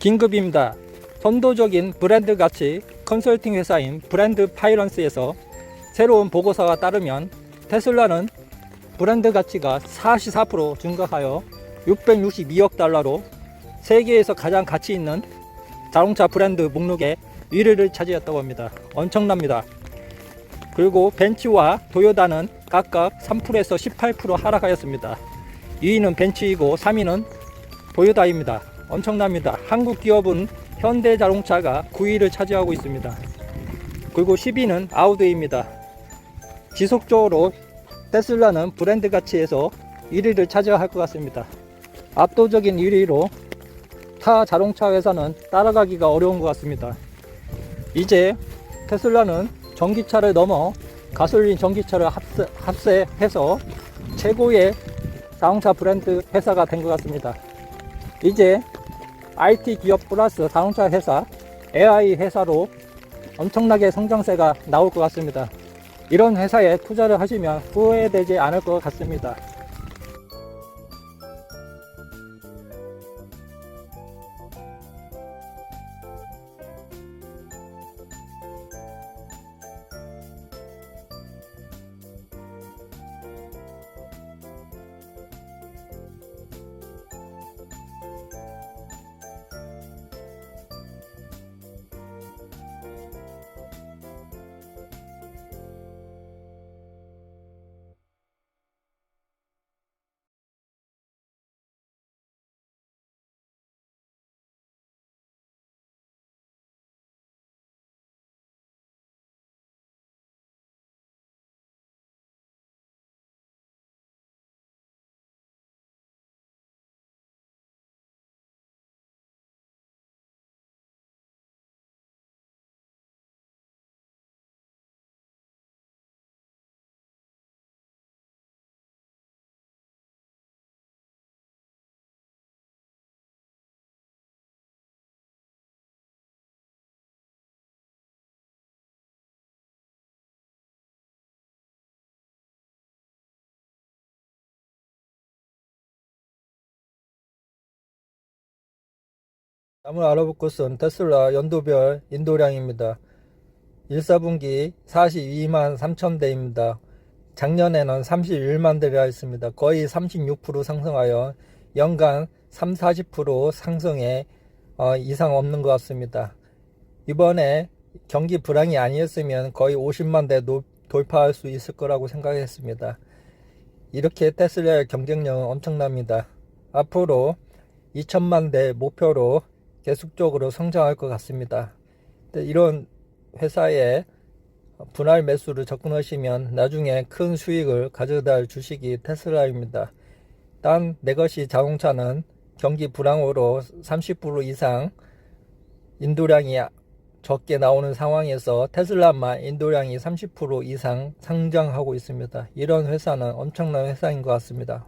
긴급입니다. 선도적인 브랜드 가치 컨설팅 회사인 브랜드 파이런스에서 새로운 보고서가 따르면 테슬라는 브랜드 가치가 44% 증가하여 662억 달러로 세계에서 가장 가치 있는 자동차 브랜드 목록에 1위를 차지했다고 합니다. 엄청납니다. 그리고 벤츠와 도요다는 각각 3%에서 18% 하락하였습니다. 2위는 벤츠이고 3위는 도요다입니다. 엄청납니다. 한국 기업은 현대자동차가 9위를 차지하고 있습니다. 그리고 10위는 아우디입니다. 지속적으로 테슬라는 브랜드 가치에서 1위를 차지할 것 같습니다. 압도적인 1위로 타 자동차 회사는 따라가기가 어려운 것 같습니다. 이제 테슬라는 전기차를 넘어 가솔린 전기차를 합세, 합세해서 최고의 자동차 브랜드 회사가 된 것 같습니다. 이제 IT 기업 플러스 자동차 회사, AI 회사로 엄청나게 성장세가 나올 것 같습니다. 이런 회사에 투자를 하시면 후회되지 않을 것 같습니다. 다음을 알아볼 것은 테슬라 연도별 인도량입니다. 1, 4분기 42만 3천 대입니다. 작년에는 31만 대라 했습니다. 거의 36% 상승하여 연간 3, 40% 상승에 어, 이상 없는 것 같습니다. 이번에 경기 불황이 아니었으면 거의 50만 대 노- 돌파할 수 있을 거라고 생각했습니다. 이렇게 테슬라의 경쟁력은 엄청납니다. 앞으로 2천만 대 목표로 계속적으로 성장할 것 같습니다. 이런 회사에 분할 매수를 접근하시면 나중에 큰 수익을 가져다 주식이 테슬라입니다. 단 내것이 자동차는 경기 불황으로 30% 이상 인도량이 적게 나오는 상황에서 테슬라만 인도량이 30% 이상 상장하고 있습니다. 이런 회사는 엄청난 회사인 것 같습니다.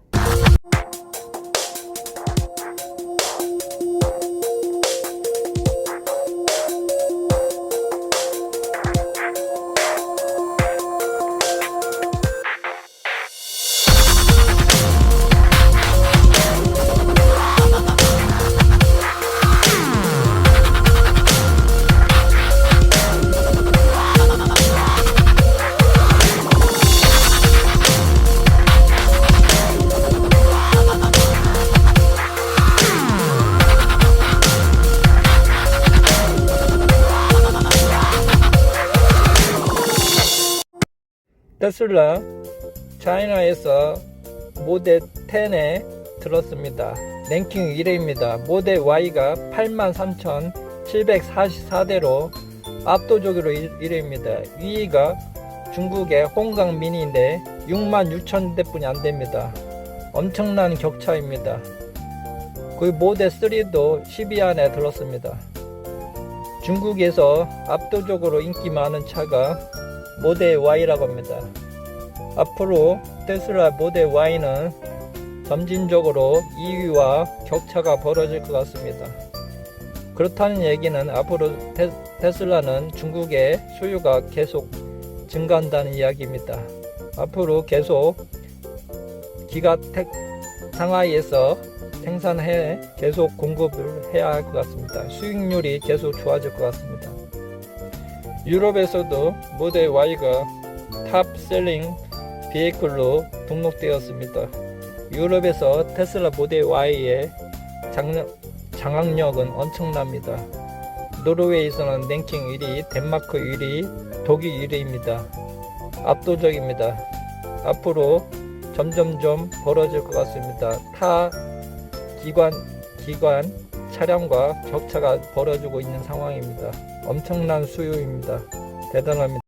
테슬라 차이나에서 모델 10에 들었습니다. 랭킹 1위입니다. 모델 Y가 83,744대로 압도적으로 1위입니다. 2위가 중국의 홍강 미니인데 66,000대뿐이 안 됩니다. 엄청난 격차입니다. 그 모델 3도 10위 안에 들었습니다. 중국에서 압도적으로 인기 많은 차가 모델 Y라고 합니다. 앞으로 테슬라 모델 Y는 점진적으로 2위와 격차가 벌어질 것 같습니다. 그렇다는 얘기는 앞으로 테, 테슬라는 중국의 소유가 계속 증가한다는 이야기입니다. 앞으로 계속 기가 텍 상하이에서 생산해 계속 공급을 해야 할 것 같습니다. 수익률이 계속 좋아질 것 같습니다. 유럽에서도 모델 Y가 탑 셀링 비에이클로 등록되었습니다. 유럽에서 테슬라 모델 Y의 장, 장악력은 엄청납니다. 노르웨이에서는 랭킹 1위, 덴마크 1위, 독일 1위입니다. 압도적입니다. 앞으로 점점점 벌어질 것 같습니다. 타 기관 기관 차량과 격차가 벌어지고 있는 상황입니다. 엄청난 수요입니다. 대단합니다.